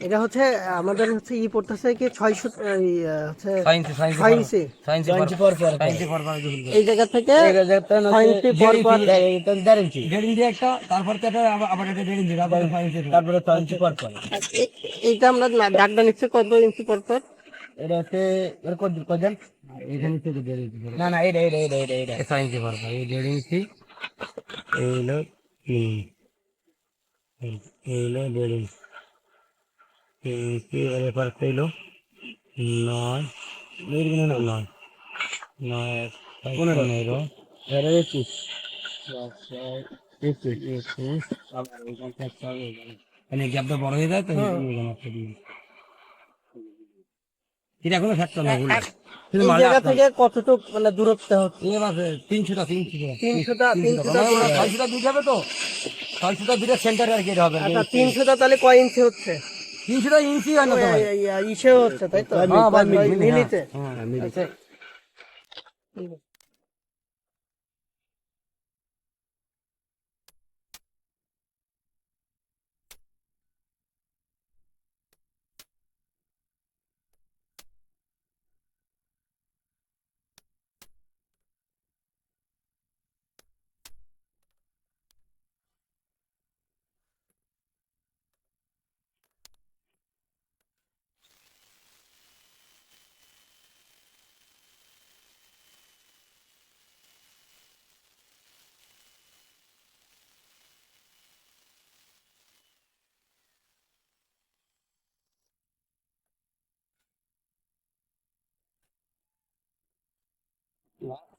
এটা হচ্ছে আমাদের হচ্ছে ই পড়তেছে কি ছয়শো এই, হচ্ছে ছয় ইঞ্চি। পর পর এই জায়গা থেকে ইঞ্চি পর পর দেড় ইঞ্চি। একটা তারপর এটা আবার আবার এটা দেড় ইঞ্চি তারপরে ইঞ্চি। পর পর এইটা আমরা দাগটা নিচ্ছে কত ইঞ্চি পর পর এটা হচ্ছে এর কত কজন এখানে থেকে দেড় ইঞ্চি না না এটা এটা এটা এটা এটা ছয় ইঞ্চি পর পর এই ইঞ্চি। এই হলো এই হলো দেড় পর হইল নয় নয় নয়। পনেরো। এগারো একুশ। হবে মানে গ্যাপটা বড় হয়ে যায় তো ওইখানে একটা দিন এটা কোনো ফ্যাক্টর না ওগুলো শুধু এই মালটা জায়গা থেকে কতটুক মানে দূরত্ব হচ্ছে? তিনশোটা তিনশোটা। তিনশোটা তিনশোটা। ছয়শোটা দুধ হবে তো? ছয়শোটা দুধের সেন্টারে আর কি হবে? আচ্ছা তিনশোটা তাহলে কয় ইঞ্চি হচ্ছে? তিনশোটা ইঞ্চি হয় না তো ভাই। এই- Yeah.